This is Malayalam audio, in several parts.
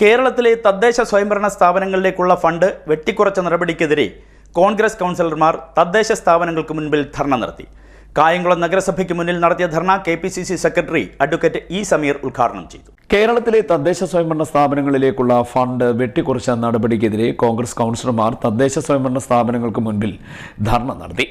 കേരളത്തിലെ തദ്ദേശ സ്വയംഭരണ സ്ഥാപനങ്ങളിലേക്കുള്ള ഫണ്ട് വെട്ടിക്കുറച്ച നടപടിക്കെതിരെ കോൺഗ്രസ് കൗൺസിലർമാർ തദ്ദേശ സ്ഥാപനങ്ങൾക്ക് മുൻപിൽ ധർണ നടത്തി. കായംകുളം നഗരസഭയ്ക്ക് മുന്നിൽ നടത്തിയ dharna K P C C secretary advocate E Sameer ഉദ്ഘാടനം ചെയ്തു. കേരളത്തിലെ തദ്ദേശ സ്വയംഭരണ സ്ഥാപനങ്ങളിലേക്കുള്ള ഫണ്ട് വെട്ടിക്കുറച്ച നടപടിക്കെതിരെ കോൺഗ്രസ് കൗൺസിലർമാർ തദ്ദേശ സ്വയംഭരണ സ്ഥാപനങ്ങൾക്ക് മുൻപിൽ ധർണ നടത്തി.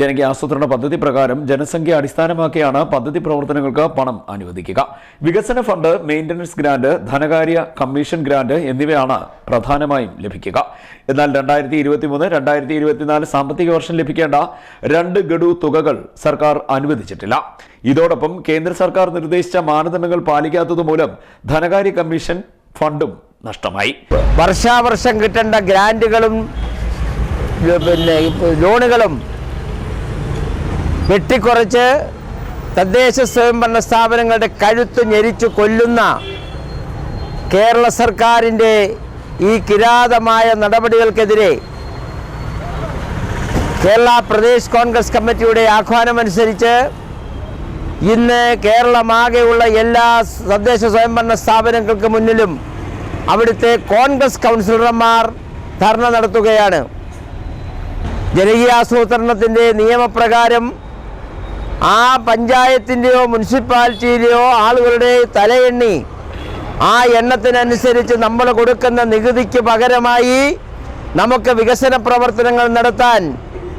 ജനകീയ ആസൂത്രണ പദ്ധതി പ്രകാരം ജനസംഖ്യ അടിസ്ഥാനമാക്കിയാണ് പദ്ധതി പ്രവർത്തനങ്ങൾക്ക് പണം അനുവദിക്കുക. വികസന ഫണ്ട് മെയിന്റനൻസ് ഗ്രാന്റ് ധനകാര്യ കമ്മീഷൻ ഗ്രാന്റ് എന്നിവയാണ് പ്രധാനമായും ലഭിക്കുക. എന്നാൽ രണ്ടായിരത്തി ഇരുപത്തിമൂന്ന് രണ്ടായിരത്തി ഇരുപത്തിനാല് സാമ്പത്തിക വർഷം ലഭിക്കേണ്ട രണ്ട് ഗഡു തുകകൾ സർക്കാർ അനുവദിച്ചിട്ടില്ല. ഇതോടൊപ്പം കേന്ദ്ര സർക്കാർ നിർദ്ദേശിച്ച മാനദണ്ഡങ്ങൾ പാലിക്കാത്തതുമൂലം ധനകാര്യ കമ്മീഷൻ ഫണ്ടും നഷ്ടമായി. വർഷാവർഷം കിട്ടേണ്ട ഗ്രാന്റുകളും പിന്നെ ലോണുകളും വെട്ടിക്കുറച്ച് തദ്ദേശ സ്വയംഭരണ സ്ഥാപനങ്ങളുടെ കഴുത്ത് ഞെരിച്ചു കൊല്ലുന്ന കേരള സർക്കാരിന്റെ ഈ കിരാതമായ നടപടികൾക്കെതിരെ കേരള പ്രദേശ് കോൺഗ്രസ് കമ്മിറ്റിയുടെ ആഹ്വാനമനുസരിച്ച് ഇന്ന് കേരളമാകെയുള്ള എല്ലാ തദ്ദേശ സ്വയംഭരണ സ്ഥാപനങ്ങൾക്ക് മുന്നിലും അവിടുത്തെ കോൺഗ്രസ് കൗൺസിലർമാർ ധർണ നടത്തുകയാണ്. ജനകീയാസൂത്രണത്തിന്റെ നിയമപ്രകാരം ആ പഞ്ചായത്തിന്റെയോ മുനിസിപ്പാലിറ്റിയിലെയോ ആളുകളുടെ തലയെണ്ണി ആ എണ്ണത്തിനനുസരിച്ച് നമ്മൾ കൊടുക്കുന്ന നികുതിക്ക് പകരമായി നമുക്ക് വികസന പ്രവർത്തനങ്ങൾ നടത്താൻ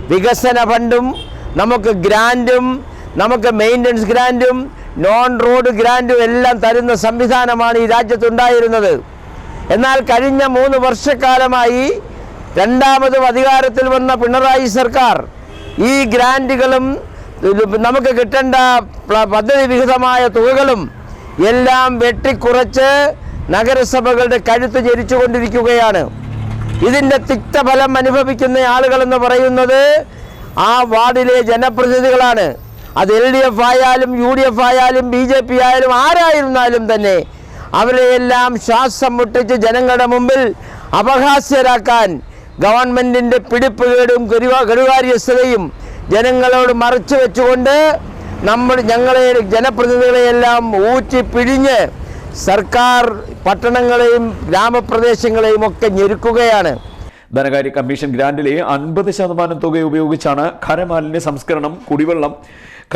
വികസന ഫണ്ടും നമുക്ക് ഗ്രാന്റും നമുക്ക് മെയിന്റനൻസ് ഗ്രാന്റും നോൺ റോഡ് ഗ്രാന്റും എല്ലാം തരുന്ന സംവിധാനമാണ് ഈ രാജ്യത്തുണ്ടായിരുന്നത്. എന്നാൽ കഴിഞ്ഞ മൂന്ന് വർഷക്കാലമായി രണ്ടാമതും അധികാരത്തിൽ വന്ന പിണറായി സർക്കാർ ഈ ഗ്രാന്റുകളും നമുക്ക് കിട്ടേണ്ട പദ്ധതി വിഹിതമായ തുകകളും എല്ലാം വെട്ടിക്കുറച്ച് നഗരസഭകളുടെ കഴുത്ത് ചരിച്ചുകൊണ്ടിരിക്കുകയാണ് ഇതിന്റെ തിക്തഫലം അനുഭവിക്കുന്ന ആളുകളെന്ന് പറയുന്നത് ആ വാർഡിലെ ജനപ്രതിനിധികളാണ്. അത് എൽ ഡി എഫ് ആയാലും യു ഡി എഫ് ആയാലും ബി ജെ പി ആയാലും ആരായിരുന്നാലും തന്നെ അവരെയെല്ലാം ശ്വാസം മുട്ടിച്ച് ജനങ്ങളുടെ മുമ്പിൽ അപഹാസ്യരാക്കാൻ ഗവൺമെന്റിന്റെ പിടിപ്പുകേടും കരുവാ ഗരുകാര്യസ്ഥതയും ജനങ്ങളോട് മറച്ചു വെച്ചുകൊണ്ട് നമ്മൾ ഞങ്ങളെ ജനപ്രതിനിധികളെയെല്ലാം ഊറ്റി പിഴിഞ്ഞ് സർക്കാർ പട്ടണങ്ങളെയും ഗ്രാമപ്രദേശങ്ങളെയും ഒക്കെ ഞെരുക്കുകയാണ്. ധനകാര്യ കമ്മീഷൻ ഗ്രാന്റിലെ അൻപത് ശതമാനം തുക ഉപയോഗിച്ചാണ് ഖരമാലിന്യ സംസ്കരണം കുടിവെള്ളം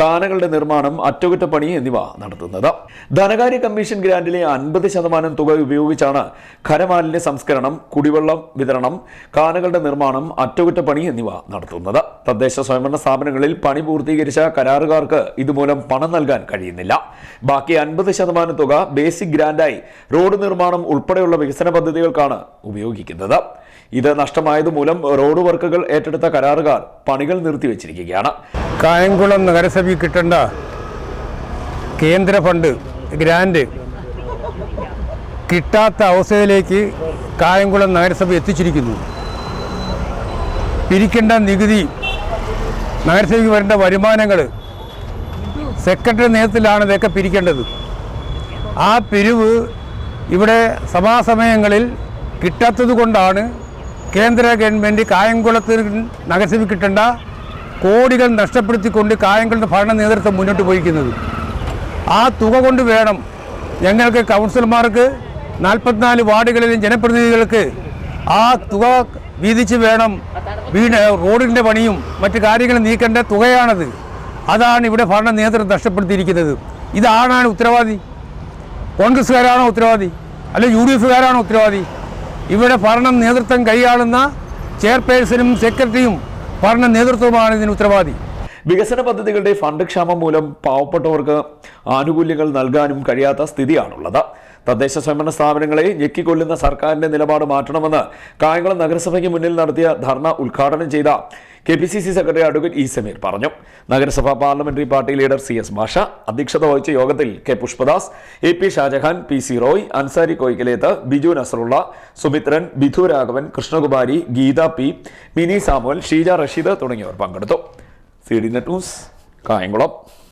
കാനകളുടെ നിർമ്മാണം അറ്റകുറ്റപ്പണി എന്നിവ നടത്തുന്നത്. ധനകാര്യ കമ്മീഷൻ ഗ്രാന്റിലെ അൻപത് ശതമാനം തുക ഉപയോഗിച്ചാണ് ഖരമാലിന്യ സംസ്കരണം കുടിവെള്ളം വിതരണം കാനകളുടെ നിർമ്മാണം അറ്റകുറ്റപ്പണി എന്നിവ നടത്തുന്നത്. തദ്ദേശ സ്വയംഭരണ സ്ഥാപനങ്ങളിൽ പണി പൂർത്തീകരിച്ച കരാറുകാർക്ക് ഇതുമൂലം പണം നൽകാൻ കഴിയുന്നില്ല. ബാക്കി അൻപത് ശതമാനം തുക ബേസിക് ഗ്രാന്റായി റോഡ് നിർമ്മാണം ഉൾപ്പെടെയുള്ള വികസന പദ്ധതികൾക്കാണ് ഉപയോഗിക്കുന്നത്. ഇത് നഷ്ടമായതുമൂലം റോഡ് വർക്കുകൾ ഏറ്റെടുത്ത കരാറുകാർ പണികൾ നിർത്തിവെച്ചിരിക്കുകയാണ്. കായംകുളം നഗരസഭയിൽ കിട്ടേണ്ട കേന്ദ്ര ഫണ്ട് ഗ്രാൻഡ് കിട്ടാത്ത അവസ്ഥയിലേക്ക് കായംകുളം നഗരസഭ എത്തിച്ചിരിക്കുന്നു. പിരിക്കേണ്ട നികുതി നഗരസഭയ്ക്ക് വരേണ്ട വരുമാനങ്ങൾ സെക്രട്ടറി നേതൃത്വത്തിലാണ് ഇതൊക്കെ പിരിക്കേണ്ടത്. ആ പിരിവ് ഇവിടെ സഭാസമയങ്ങളിൽ കിട്ടാത്തത് കൊണ്ടാണ് കേന്ദ്ര ഗവൺമെന്റ് കായംകുളത്തിന് നഗരസഭയ്ക്ക് കിട്ടേണ്ട കോടികൾ നഷ്ടപ്പെടുത്തിക്കൊണ്ട് കായംകുളത്തെ ഭരണ നേതൃത്വം മുന്നോട്ട് പോയിരിക്കുന്നത്. ആ തുക കൊണ്ട് വേണം ഞങ്ങൾക്ക് കൗൺസിലർമാർക്ക് നാൽപ്പത്തിനാല് വാർഡുകളിലും ജനപ്രതിനിധികൾക്ക് ആ തുക വീതിച്ച് വേണം വീട് റോഡിന്റെ പണിയും മറ്റ് കാര്യങ്ങളും നീക്കേണ്ട തുകയാണത്. അതാണ് ഇവിടെ ഭരണ നേതൃത്വം നഷ്ടപ്പെടുത്തിയിരിക്കുന്നത്. ഇതാണാണ് ഉത്തരവാദി. കോൺഗ്രസ്സുകാരാണോ ഉത്തരവാദി? അല്ലെ യു ഡി എഫുകാരാണോ ഉത്തരവാദി? ഇവിടെ ഭരണ നേതൃത്വം കൈയാളുന്ന ചെയർപേഴ്സണും സെക്രട്ടറിയും ഭരണ നേതൃത്വവുമാണ് ഇതിന് ഉത്തരവാദി. വികസന പദ്ധതികളുടെ ഫണ്ട് ക്ഷാമം മൂലം പാവപ്പെട്ടവർക്ക് ആനുകൂല്യങ്ങൾ നൽകാനും കഴിയാത്ത സ്ഥിതിയാണുള്ളത്. തദ്ദേശ സ്വയംഭരണ സ്ഥാപനങ്ങളെ ഞെക്കിക്കൊല്ലുന്ന സർക്കാരിന്റെ നിലപാട് മാറ്റണമെന്ന് കായംകുളം നഗരസഭയ്ക്ക് മുന്നിൽ നടത്തിയ ധർണ ഉദ്ഘാടനം ചെയ്ത K P C C secretary advocate E Sameer പറഞ്ഞു. നഗരസഭാ parliamentary party leader C S Bhasha അധ്യക്ഷത വഹിച്ച യോഗത്തിൽ K Pushpadas A P Shajahan P C Roy Ansari Koyikkalethu Biju Nasarulla Sumithran Bidhu Raghavan Krishnakumari Geetha P Mini Samuel Sheeja Rasheed തുടങ്ങിയവർ പങ്കെടുത്തു. C D net news Kayamkulam.